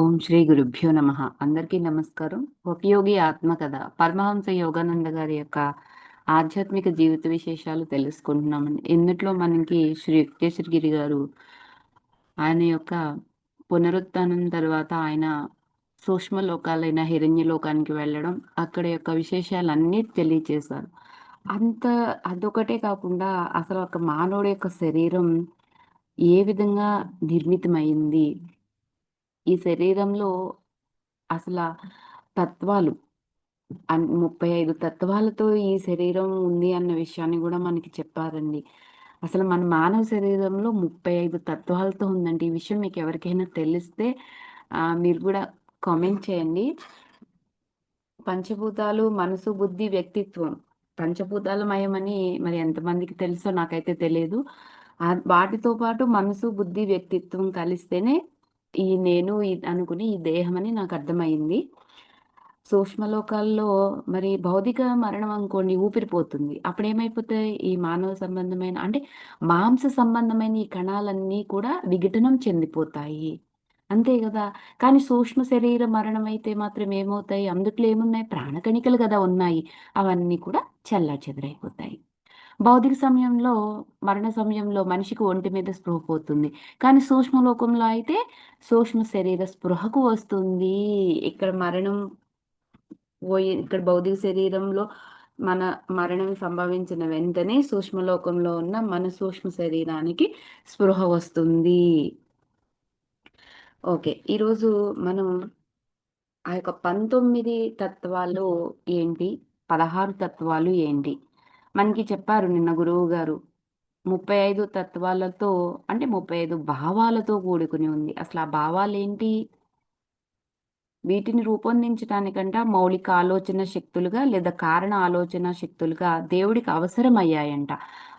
ఓం శ్రీ గురుభ్యో నమ. అందరికీ నమస్కారం. ఉపయోగి ఆత్మకథ పరమహంస యోగానంద గారి యొక్క ఆధ్యాత్మిక జీవిత విశేషాలు తెలుసుకుంటున్నామని ఇందుట్లో మనకి శ్రీ యుక్తేశ్వరగిరి గారు ఆయన యొక్క పునరుత్థానం తర్వాత ఆయన సూక్ష్మ లోకాలైన హిరణ్య లోకానికి వెళ్ళడం అక్కడ యొక్క విశేషాలన్నీ తెలియచేశారు. అంత అదొకటే కాకుండా అసలు ఒక మానవుడి యొక్క శరీరం ఏ విధంగా నిర్మితమైంది ఈ శరీరంలో అసలు తత్వాలు ముప్పై ఐదు తత్వాలతో ఈ శరీరం ఉంది అన్న విషయాన్ని కూడా మనకి చెప్పారండి. అసలు మన మానవ శరీరంలో ముప్పై ఐదు తత్వాలతో ఉందండి. ఈ విషయం మీకు ఎవరికైనా తెలిస్తే మీరు కూడా కామెంట్ చేయండి. పంచభూతాలు మనసు బుద్ధి వ్యక్తిత్వం. పంచభూతాల మయమని మరి ఎంతమందికి తెలుసో నాకైతే తెలియదు. వాటితో పాటు మనసు బుద్ధి వ్యక్తిత్వం కలిస్తేనే ఈ నేను అనుకుని ఈ దేహం అని నాకు అర్థమైంది. సూక్ష్మలోకాల్లో మరి భౌతిక మరణం అనుకోండి ఊపిరిపోతుంది. అప్పుడు ఏమైపోతాయి ఈ మానవ సంబంధమైన అంటే మాంస సంబంధమైన ఈ కణాలన్నీ కూడా విఘటనం చెందిపోతాయి. అంతే కదా? కానీ సూక్ష్మ శరీర మరణం అయితే మాత్రం ఏమవుతాయి? అందుట్లో ఏమున్నాయి? ప్రాణకణికలు కదా ఉన్నాయి. అవన్నీ కూడా చల్లా చెదరైపోతాయి భౌతిక సమయంలో మరణ సమయంలో మనిషికి ఒంటి మీద స్పృహ పోతుంది. కానీ సూక్ష్మ లోకంలో అయితే సూక్ష్మ శరీర స్పృహకు వస్తుంది. ఇక్కడ మరణం పోయి ఇక్కడ భౌతిక శరీరంలో మన మరణం సంభవించిన వెంటనే సూక్ష్మలోకంలో ఉన్న మన సూక్ష్మ శరీరానికి స్పృహ వస్తుంది. ఓకే ఈరోజు మనం ఆ యొక్క పంతొమ్మిది తత్వాలు ఏంటి? పదహారు తత్వాలు ఏంటి? మనకి చెప్పారు నిన్న గురువు గారు. ముప్పై ఐదు తత్వాలతో అంటే ముప్పై ఐదు భావాలతో కూడుకుని ఉంది. అసలు ఆ భావాలు ఏంటి వీటిని రూపొందించడానికంట మౌలిక ఆలోచన శక్తులుగా లేదా కారణ ఆలోచన శక్తులుగా దేవుడికి అవసరమయ్యాయంట.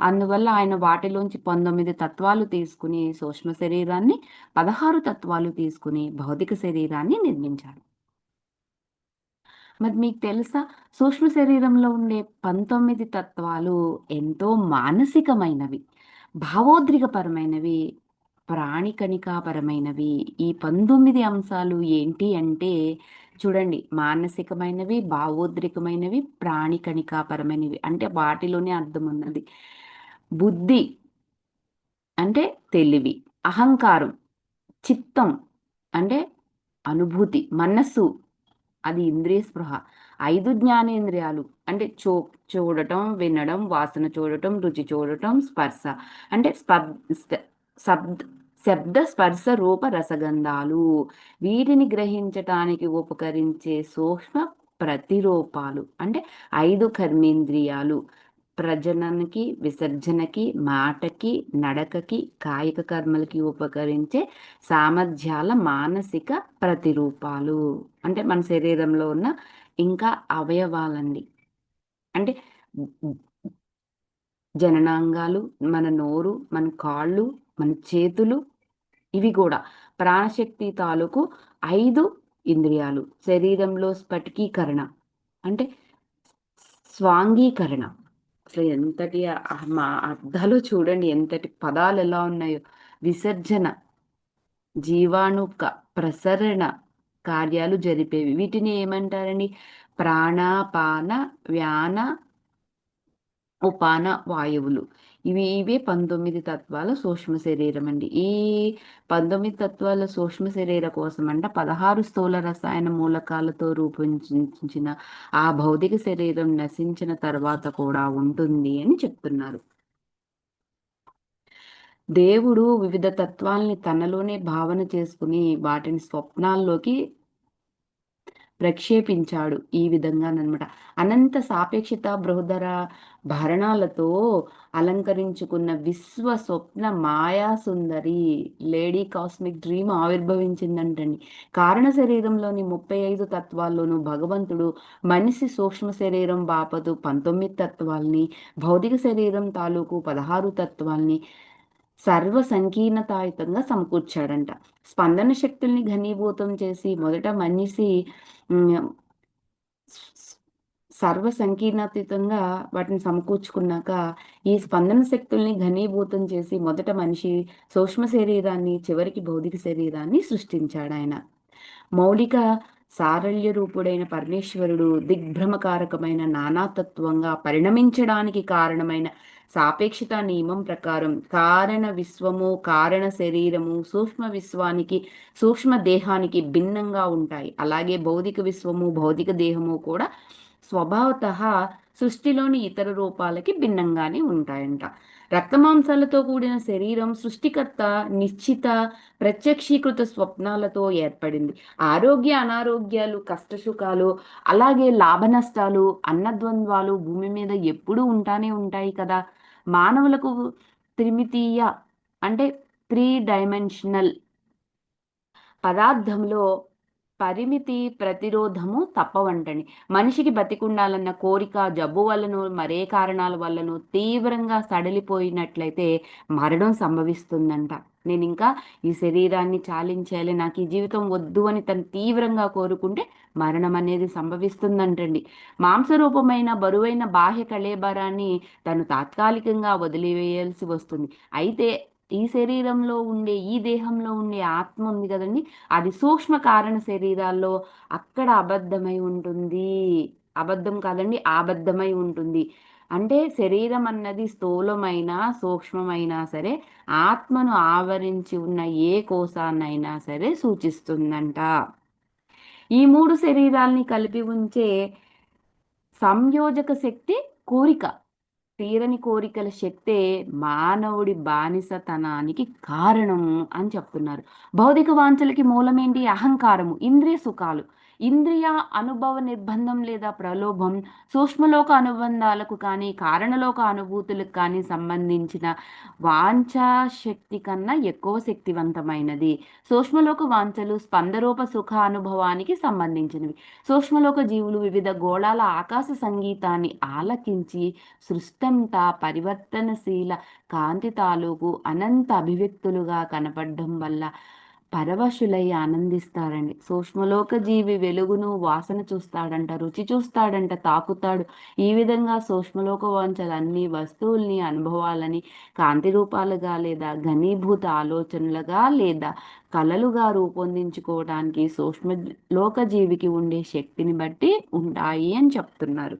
అందువల్ల ఆయన వాటిలోంచి పంతొమ్మిది తత్వాలు తీసుకుని సూక్ష్మ శరీరాన్ని పదహారు తత్వాలు తీసుకుని భౌతిక శరీరాన్ని నిర్మించాడు మరి మీకు తెలుసా? సూక్ష్మ శరీరంలో ఉండే పంతొమ్మిది తత్వాలు ఎంతో మానసికమైనవి భావోద్రికపరమైనవి ప్రాణికణికాపరమైనవి. ఈ పంతొమ్మిది అంశాలు ఏంటి అంటే చూడండి మానసికమైనవి భావోద్రికమైనవి ప్రాణికణికాపరమైనవి. అంటే వాటిలోనే అర్థం ఉన్నది. బుద్ధి అంటే తెలివి అహంకారం చిత్తం అంటే అనుభూతి మనస్సు అది ఇంద్రియ స్పృహ. ఐదు జ్ఞానేంద్రియాలు. అంటే చూ చూడటం వినడం వాసన చూడటం రుచి చూడటం స్పర్శ. అంటే శబ్ద శబ్ద స్పర్శ రూప రసగంధాలు. వీటిని గ్రహించటానికి ఉపకరించే సూక్ష్మ ప్రతిరూపాలు. అంటే ఐదు కర్మేంద్రియాలు. ప్రజనానికి విసర్జనకి మాటకి నడకకి కాయిక కర్మలకి ఉపకరించే సామర్థ్యాల మానసిక ప్రతిరూపాలు. అంటే మన శరీరంలో ఉన్న ఇంకా అవయవాలండి. అంటే జననాంగాలు మన నోరు మన కాళ్ళు మన చేతులు ఇవి కూడా ప్రాణశక్తి తాలూకు ఐదు ఇంద్రియాలు. శరీరంలో స్ఫటికీకరణ. అంటే స్వాంగీకరణ. అసలు ఎంతటి మా అర్థాలు చూడండి ఎంతటి పదాలు ఎలా ఉన్నాయో. విసర్జన జీవాణుక ప్రసరణ కార్యాలు జరిపేవి. వీటిని ఏమంటారండి? ప్రాణాపాన వ్యాన ఉపాన వాయువులు. ఇవి ఇవే పంతొమ్మిది తత్వాల సూక్ష్మ శరీరం అండి. ఈ పంతొమ్మిది తత్వాల సూక్ష్మ శరీర కోసం అంట పదహారు స్థూల రసాయన మూలకాలతో రూపొందించిన ఆ భౌతిక శరీరం నశించిన తర్వాత కూడా ఉంటుంది అని చెప్తున్నారు. దేవుడు వివిధ తత్వాల్ని తనలోనే భావన చేసుకుని వాటిని స్వప్నాల్లోకి ప్రక్షేపించాడు ఈ విధంగా అనమాట అనంత సాపేక్షత బృహదర భరణాలతో అలంకరించుకున్న విశ్వ స్వప్న మాయా సుందరి లేడీ కాస్మిక్ డ్రీమ్ ఆవిర్భవించిందంటండి. కారణ శరీరంలోని ముప్పై ఐదు తత్వాల్లోనూ భగవంతుడు మనిషి సూక్ష్మ శరీరం బాపదు పంతొమ్మిది తత్వాల్ని భౌతిక శరీరం తాలూకు పదహారు తత్వాల్ని సర్వ సంకీర్ణతాయుతంగా సమకూర్చాడంట. స్పందన శక్తుల్ని ఘనీభూతం చేసి మొదట మనిషి సర్వ సంకీర్ణాతీతంగా వాటిని సమకూర్చుకున్నాక ఈ స్పందన శక్తుల్ని ఘనీభూతం చేసి మొదట మనిషి సూక్ష్మ శరీరాన్ని చివరికి భౌతిక శరీరాన్ని సృష్టించాడు ఆయన మౌలిక సారల్య రూపుడైన పరమేశ్వరుడు దిగ్భ్రమకారకమైన నానాతత్వంగా పరిణమించడానికి కారణమైన సాపేక్షత నియమం ప్రకారం కారణ విశ్వము కారణ శరీరము సూక్ష్మ విశ్వానికి సూక్ష్మ దేహానికి భిన్నంగా ఉంటాయి. అలాగే భౌతిక విశ్వము భౌతిక దేహము కూడా స్వభావత సృష్టిలోని ఇతర రూపాలకి భిన్నంగానే ఉంటాయంట. రక్తమాంసాలతో కూడిన శరీరం సృష్టికర్త నిశ్చిత ప్రత్యక్షీకృత స్వప్నాలతో ఏర్పడింది. ఆరోగ్య అనారోగ్యాలు కష్టసుఖాలు అలాగే లాభ నష్టాలు అన్నద్వంద్వాలు భూమి మీద ఎప్పుడూ ఉంటానే ఉంటాయి కదా. మానవులకు త్రిమితీయ అంటే త్రీ డైమెన్షనల్ పదార్థంలో పరిమితి ప్రతిరోధము తప్పవంటని. మనిషికి బతికుండాలన్న కోరిక జబ్బు వల్లనో మరే కారణాల వల్లనో తీవ్రంగా సడలిపోయినట్లయితే మరణం సంభవిస్తుందంట. నేను ఇంకా ఈ శరీరాన్ని చాలించాలి నాకు ఈ జీవితం వద్దు అని తను తీవ్రంగా కోరుకుంటే మరణం అనేది సంభవిస్తుందంటండి. మాంసరూపమైన బరువైన బాహ్య కళేబరాన్ని తను తాత్కాలికంగా వదిలివేయాల్సి వస్తుంది. అయితే ఈ శరీరంలో ఉండే ఈ దేహంలో ఉండే ఆత్మ ఉంది కదండి అది సూక్ష్మ కారణ శరీరాల్లో అక్కడ అబద్ధమై ఉంటుంది. అబద్ధం కాదండి ఆబద్ధమై ఉంటుంది. అంటే శరీరం అన్నది స్థూలమైన సూక్ష్మమైనా సరే ఆత్మను ఆవరించి ఉన్న ఏ కోశాన్నైనా సరే సూచిస్తుందంట. ఈ మూడు శరీరాల్ని కలిపి ఉంచే సంయోజక శక్తి కోరిక. తీరని కోరికల శక్తే మానవుడి బానిసతనానికి కారణం అని చెప్తున్నారు. భౌతిక వాంఛలకి మూలమేంటి? అహంకారము ఇంద్రియ సుఖాలు. ఇంద్రియ అనుభవ నిర్బంధం లేదా ప్రలోభం సూక్ష్మలోక అనుబంధాలకు కానీ కారణలోక అనుభూతులకు కానీ సంబంధించిన వాంఛా శక్తి కన్నా ఎక్కువ శక్తివంతమైనది. సూక్ష్మలోక వాంఛలు స్పందరూప సుఖ అనుభవానికి సంబంధించినవి. సూక్ష్మలోక జీవులు వివిధ గోళాల ఆకాశ సంగీతాన్ని ఆలకించి సృష్టంతా పరివర్తనశీల కాంతి తాలూకు అనంత అభివ్యక్తులుగా కనపడడం వల్ల పరవశులై ఆనందిస్తారండి సూక్ష్మలోక జీవి వెలుగును వాసన చూస్తాడంట రుచి చూస్తాడంట తాకుతాడు. ఈ విధంగా సూక్ష్మలోక వాంఛలు అన్ని వస్తువుల్ని అనుభవాలని కాంతి రూపాలుగా లేదా ఘనీభూత ఆలోచనలుగా లేదా కళలుగా రూపొందించుకోవడానికి సూక్ష్మలోక జీవికి ఉండే శక్తిని బట్టి ఉంటాయి అని చెప్తున్నారు.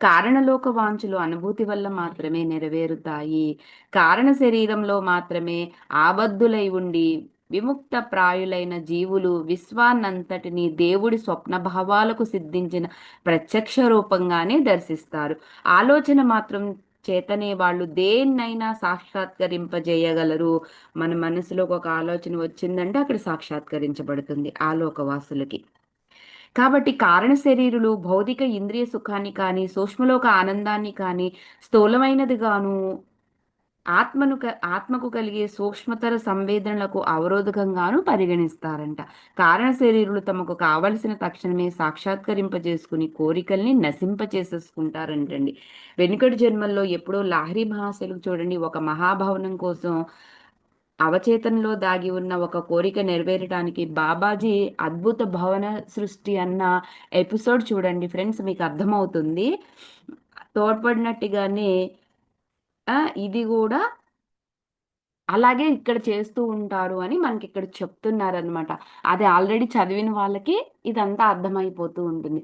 కారణలోక వాంఛలు అనుభూతి వల్ల మాత్రమే నెరవేరుతాయి. కారణ శరీరంలో మాత్రమే ఆబద్ధులై ఉండి విముక్త ప్రాయులైన జీవులు విశ్వాన్నంతటిని దేవుడి స్వప్న భావాలకు సిద్ధించిన ప్రత్యక్ష రూపంగానే దర్శిస్తారు. ఆలోచన మాత్రం చేతనే వాళ్ళు దేన్నైనా సాక్షాత్కరింపజేయగలరు. మన మనసులోకి ఒక ఆలోచన వచ్చిందంటే అక్కడ సాక్షాత్కరించబడుతుంది ఆలోకవాసులకి కాబట్టి కారణ శరీరులు భౌతిక ఇంద్రియ సుఖాన్ని కానీ సూక్ష్మలోక ఆనందాన్ని కానీ స్థూలమైనది గాను ఆత్మను ఆత్మకు కలిగే సూక్ష్మతర సంవేదనలకు అవరోధకంగాను పరిగణిస్తారంట. కారణ శరీరులు తమకు కావలసిన తక్షణమే సాక్షాత్కరింపజేసుకుని కోరికల్ని నశింపచేసేసుకుంటారంటండి. వెనుకటి జన్మల్లో ఎప్పుడో లాహరి మహాశలు చూడండి ఒక మహాభవనం కోసం అవచేతనలో దాగి ఉన్న ఒక కోరిక నెరవేరడానికి బాబాజీ అద్భుత భవన సృష్టి అన్న ఎపిసోడ్ చూడండి ఫ్రెండ్స్ మీకు అర్థమవుతుంది. తోడ్పడినట్టుగానే ఇది కూడా అలాగే ఇక్కడ చేస్తూ ఉంటారు అని మనకి ఇక్కడ చెప్తున్నారనమాట అది ఆల్రెడీ చదివిన వాళ్ళకి ఇదంతా అర్థమైపోతూ ఉంటుంది.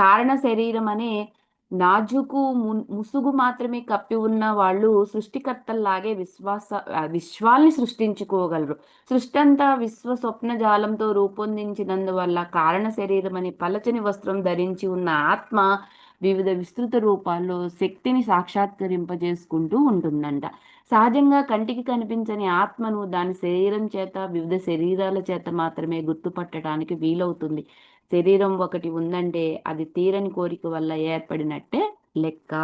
కారణ శరీరం అనే నాజుకు ముసుగు మాత్రమే కప్పి ఉన్న వాళ్ళు సృష్టికర్తల్లాగే విశ్వాస విశ్వాల్ని సృష్టించుకోగలరు. సృష్టి అంతా విశ్వ స్వప్న జాలంతో రూపొందించినందువల్ల కారణ శరీరం అని పలచని వస్త్రం ధరించి ఉన్న ఆత్మ వివిధ విస్తృత రూపాల్లో శక్తిని సాక్షాత్కరింపజేసుకుంటూ ఉంటుందంట. సహజంగా కంటికి కనిపించని ఆత్మను దాని శరీరం చేత వివిధ శరీరాల చేత మాత్రమే గుర్తుపట్టడానికి వీలవుతుంది. శరీరం ఒకటి ఉందంటే అది తీరని కోరిక వల్ల ఏర్పడినట్టే లెక్క.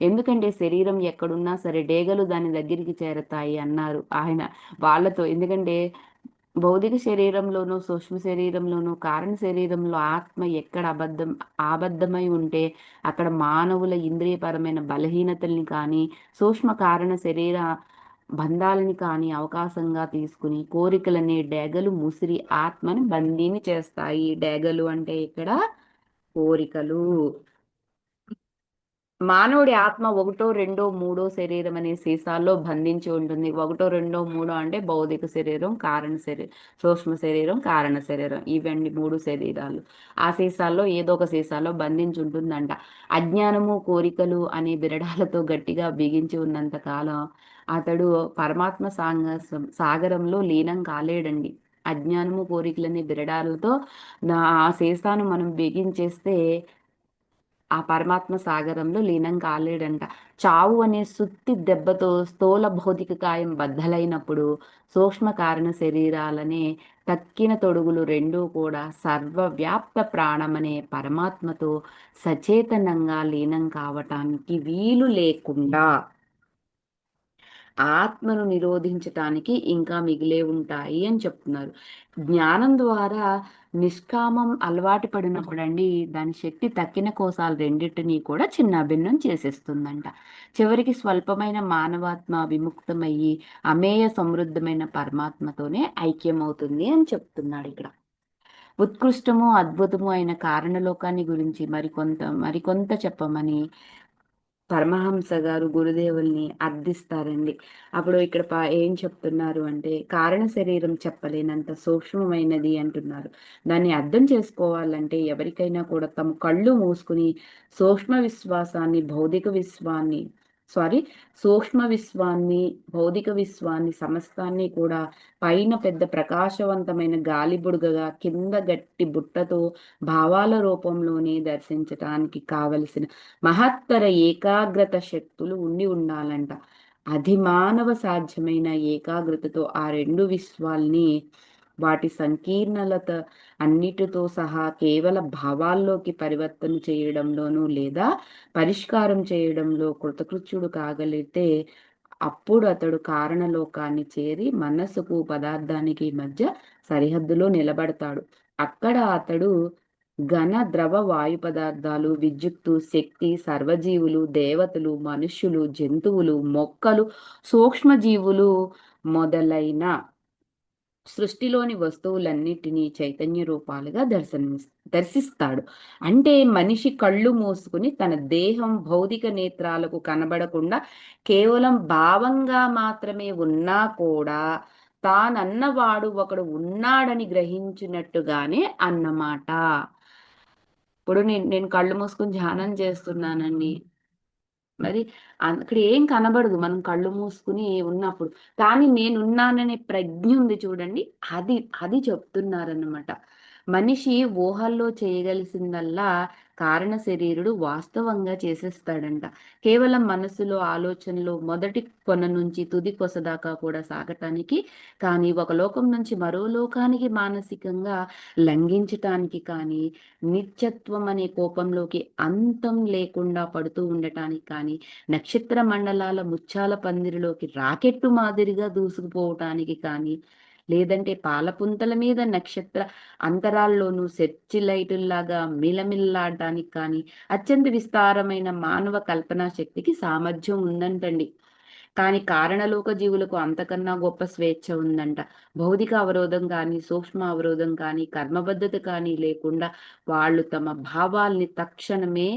ఎందుకంటే శరీరం ఎక్కడున్నా సరే డేగలు దాని దగ్గరికి చేరతాయి అన్నారు ఆయన వాళ్ళతో. ఎందుకంటే భౌతిక శరీరంలోనూ సూక్ష్మ శరీరంలోనూ కారణ శరీరంలో ఆత్మ ఎక్కడ అబద్ధం ఆబద్ధమై ఉంటే అక్కడ మానవుల ఇంద్రియపరమైన బలహీనతల్ని కానీ సూక్ష్మ కారణ శరీర బంధాలని కానీ అవకాశంగా తీసుకుని కోరికలనే డేగలు ముసిరి ఆత్మని బందీని చేస్తాయి. డేగలు అంటే ఇక్కడ కోరికలు. మానవుడి ఆత్మ ఒకటో రెండో మూడో శరీరం అనే సీసాల్లో బంధించి ఉంటుంది. ఒకటో రెండో మూడో అంటే భౌతిక శరీరం కారణ శరీరం సూక్ష్మ శరీరం కారణ శరీరం. ఇవన్నీ మూడు శరీరాలు. ఆ సీసాల్లో ఏదో ఒక సీసాలో బంధించి ఉంటుందంట. అజ్ఞానము కోరికలు అనే బిరడాలతో గట్టిగా బిగించి ఉన్నంత కాలం అతడు పరమాత్మ సాంగ సాగరంలో లీనం కాలేడండి. అజ్ఞానము కోరికలనే బిరడాలతో ఆ సీసాను మనం బిగించేస్తే ఆ పరమాత్మ సాగరంలో లీనం కాలేడంట. చావు అనే సుత్తి దెబ్బతో స్థూల భౌతిక కాయం బద్దలైనప్పుడు సూక్ష్మ కారణ శరీరాలనే తక్కిన తొడుగులు రెండూ కూడా సర్వవ్యాప్త ప్రాణమనే పరమాత్మతో సచేతనంగా లీనం కావటానికి వీలు లేకుండా ఆత్మను నిరోధించటానికి ఇంకా మిగిలే ఉంటాయి అని చెప్తున్నారు. జ్ఞానం ద్వారా నిష్కామం అలవాటు పడినప్పుడు అండి దాని శక్తి తక్కిన కోసాలు రెండింటినీ కూడా చిన్న భిన్నం చేసేస్తుందంట. చివరికి స్వల్పమైన మానవాత్మ విముక్తమయ్యి అమేయ సమృద్ధమైన పరమాత్మతోనే ఐక్యమవుతుంది అని చెప్తున్నాడు ఇక్కడ. ఉత్కృష్టము అద్భుతము అయిన కారణలోకాన్ని గురించి మరికొంత మరికొంత చెప్పమని పరమహంస గారు గురుదేవుల్ని అర్థిస్తారండి. అప్పుడు ఇక్కడ ఏం చెప్తున్నారు అంటే కారణ శరీరం చెప్పలేనంత సూక్ష్మమైనది అంటున్నారు. దాన్ని అర్థం చేసుకోవాలంటే ఎవరికైనా కూడా తమ కళ్ళు మూసుకుని సూక్ష్మ విశ్వాసాన్ని భౌతిక విశ్వాన్ని సారీ సూక్ష్మ విశ్వాన్ని భౌతిక విశ్వాన్ని సమస్తాన్ని కూడా పైన పెద్ద ప్రకాశవంతమైన గాలి బుడగగా కింద గట్టి బుట్టతో భావాల రూపంలోనే దర్శించటానికి కావలసిన మహత్తర ఏకాగ్రత శక్తులు ఉండి ఉండాలంట. అధిమానవ సాధ్యమైన ఏకాగ్రతతో ఆ రెండు విశ్వాల్ని వాటి సంకీర్ణలత అన్నిటితో సహా కేవల భావాల్లోకి పరివర్తన చేయడంలోనూ లేదా పరిష్కారం చేయడంలో కృతకృత్యుడు కాగలిగితే అప్పుడు అతడు కారణలోకాన్ని చేరి మనస్సుకు పదార్థానికి మధ్య సరిహద్దులో నిలబడతాడు. అక్కడ అతడు ఘన ద్రవ వాయు పదార్థాలు విద్యుత్తు శక్తి సర్వజీవులు దేవతలు మనుష్యులు జంతువులు మొక్కలు సూక్ష్మజీవులు మొదలైన సృష్టిలోని వస్తువులన్నిటినీ చైతన్య రూపాలుగా దర్శన దర్శిస్తాడు. అంటే మనిషి కళ్ళు మూసుకుని తన దేహం భౌతిక నేత్రాలకు కనబడకుండా కేవలం భావంగా మాత్రమే ఉన్నా కూడా తానన్నవాడు ఒకడు ఉన్నాడని గ్రహించినట్టుగానే అన్నమాట. ఇప్పుడు నేను నేను కళ్ళు మూసుకుని ధ్యానం చేస్తున్నానండి. మరి అక్కడ ఏం కనబడదు. మనం కళ్ళు మూసుకుని ఉన్నప్పుడు. కానీ నేనున్నాననే ప్రజ్ఞ ఉంది చూడండి. అది అది చెప్తున్నారన్నమాట. మనిషి ఊహల్లో చేయగలిసిందల్లా కారణ శరీరుడు వాస్తవంగా చేసేస్తాడంట. కేవలం మనసులో ఆలోచనలో మొదటి కొన నుంచి తుది కొస దాకా కూడా సాగటానికి కానీ ఒక లోకం నుంచి మరో లోకానికి మానసికంగా లంఘించటానికి కానీ నిత్యత్వం అనే కోపంలోకి అంతం లేకుండా పడుతూ ఉండటానికి కానీ నక్షత్ర మండలాల ముచ్చాల పందిరిలోకి రాకెట్టు మాదిరిగా దూసుకుపోవటానికి కానీ లేదంటే పాలపుంతల మీద నక్షత్ర అంతరాల్లోనూ సెర్చి లైటుల్లాగా మిలమిల్లాడటానికి కానీ అత్యంత విస్తారమైన మానవ కల్పనా శక్తికి సామర్థ్యం ఉందంటండి. కానీ కారణలోక జీవులకు అంతకన్నా గొప్ప స్వేచ్ఛ ఉందంట. భౌతిక అవరోధం కానీ సూక్ష్మ అవరోధం కానీ కర్మబద్ధత కానీ లేకుండా వాళ్ళు తమ భావాల్ని తక్షణమే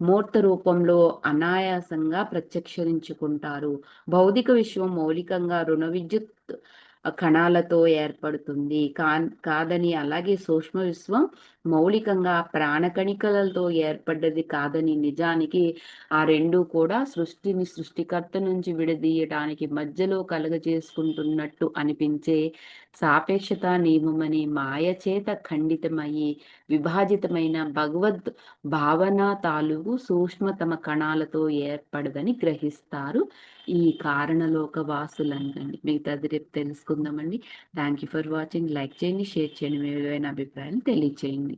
మూర్త రూపంలో అనాయాసంగా ప్రత్యక్షరించుకుంటారు. భౌతిక విశ్వం మౌలికంగా రుణ విద్యుత్ కణాలతో ఏర్పడుతుంది. కా కాదని అలాగే సూక్ష్మ విశ్వం మౌలికంగా ప్రాణకణికలతో ఏర్పడ్డది కాదని నిజానికి ఆ రెండు కూడా సృష్టిని సృష్టికర్త నుంచి విడదీయటానికి మధ్యలో కలగజేసుకుంటున్నట్టు అనిపించే సాపేక్షత నియమమని మాయచేత ఖండితమయ్యి విభాజితమైన భగవద్ భావన తాలూకు సూక్ష్మతమ కణాలతో ఏర్పడదని గ్రహిస్తారు ఈ కారణలోక వాసులనండి మిగతాది రేపు తెలుసుకుందామండి. Thank you for watching like చేయండి షేర్ చేయండి. మీ ఏమైనా అభిప్రాయాలు తెలియచేయండి.